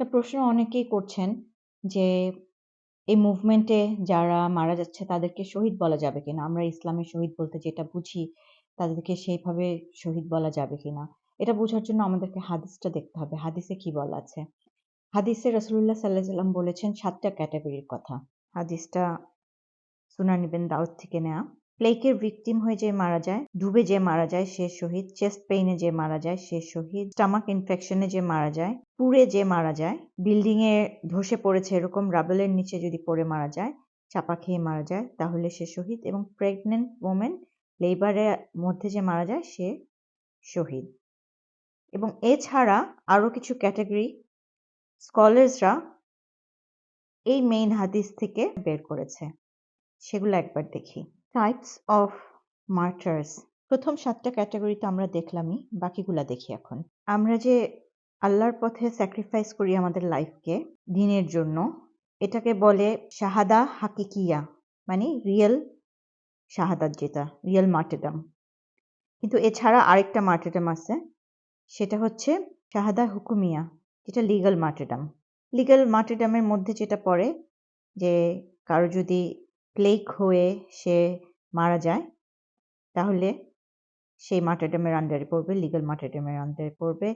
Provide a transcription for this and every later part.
একটা প্রশ্ন অনেকেই করছেন যে, এই মুভমেন্টে যারা মারা যাচ্ছে তাদেরকে শহীদ বলা যাবে কিনা? আমরা ইসলামে শহীদ বলতে যেটা বুঝি, তাদেরকে সেইভাবে শহীদ বলা যাবে কিনা? এটা বোঝার জন্য আমাদেরকে হাদিসটা দেখতে হবে। হাদিসে কি বলা আছে? হাদিসে রাসূলুল্লাহ সাল্লাল্লাহু সাল্লাম বলেছেন সাতটা ক্যাটাগরির কথা। হাদিসটা সুনান ইবনে দাউদ থেকে নেয়া। প্লেগের ভিকটিম হয়ে যে মারা যায়, ডুবে যে মারা যায় সে শহীদ, চেস্ট পেইনে যে মারা যায় সে শহীদ, স্টামাক ইনফেকশনে যে মারা যায়, পুড়ে যে মারা যায়, বিল্ডিং এ ধসে পড়েছে এরকম রাবেলের নিচে যদি পড়ে মারা যায়, চাপা খেয়ে মারা যায় তাহলে সে শহীদ এবং প্রেগনেন্ট ওমেন লেবারের মধ্যে যে মারা যায় সে শহীদ। এবং এছাড়া আরও কিছু ক্যাটাগরি স্কলার্সরা এই মেইন হাদিস থেকে বের করেছে। সেগুলো একবার দেখি। টাইপস অফ মার্টার্স প্রথম সাতটা ক্যাটাগরি তো আমরা দেখলামই, বাকিগুলা দেখি এখন। আমরা যে আল্লাহর পথে স্যাক্রিফাইস করি আমাদের লাইফকে দিনের জন্য, এটাকে বলে শাহাদা হাকিকিয়া মানে রিয়েল শাহাদাত যেটা রিয়েল মার্টেডাম কিন্তু এছাড়া আরেকটা মার্টেডাম আছে, সেটা হচ্ছে শাহাদা হুকুমিয়া, যেটা লিগাল মার্টেডাম লিগাল মার্টেডামের মধ্যে যেটা পড়ে যে কারও যদি প্লেগ হয়ে সে মারা যায়, তাহলে সেই মার্টারডামের আন্ডারে পড়বে লিগাল মার্টারডামের আন্ডারে পড়বে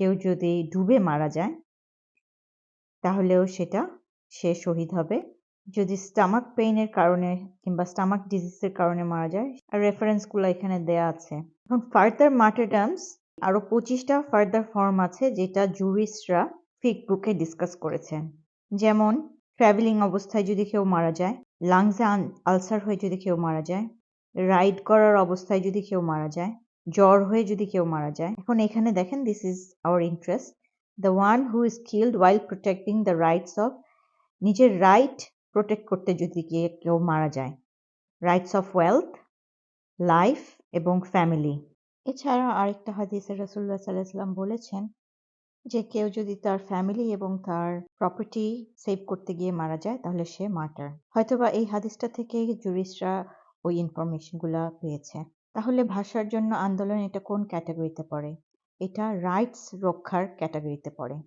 কেউ যদি ডুবে মারা যায়, তাহলেও সেটা সে শহীদ হবে। যদি স্টামাক পেইনের কারণে কিংবা স্টামাক ডিজিজের কারণে মারা যায়, আর রেফারেন্সগুলো এখানে দেয়া আছে। এখন ফার্দার মার্টারডামস আরও পঁচিশটা ফার্দার ফর্ম আছে, যেটা জুরিস্টরা ফিক বুকে ডিসকাস করেছেন। যেমন ট্রাভেলিং অবস্থায় যদি কেউ মারা যায় লাংসে আলসার হয়ে যদি কেউ মারা যায় রাইড করার অবস্থায় যদি কেউ মারা যায়, জ্বর হয়ে যদি কেউ মারা যায়, এখন এখানে দেখেন this is our interest the one who is killed while protecting the rights of নিজের রাইট প্রোটেক্ট করতে যদি কেউ মারা যায় রাইটস অফ ওয়েলথ লাইফ এবং ফ্যামিলি এছাড়া আরেকটা হাদিসে রসুল্লাহ সাল্লাহ সাল্লাম বলেছেন যে কেউ যদি তার ফ্যামিলি এবং তার প্রপার্টি সেভ করতে গিয়ে মারা যায়, তাহলে সে মার্টার হয়তোবা এই হাদিসটা থেকে জুরিস্টরা ওই ইনফরমেশনগুলা পেয়েছে। তাহলে ভাষার জন্য আন্দোলন এটা কোন ক্যাটাগরিতে পড়ে? এটা রাইটস রক্ষার ক্যাটাগরিতে পড়ে।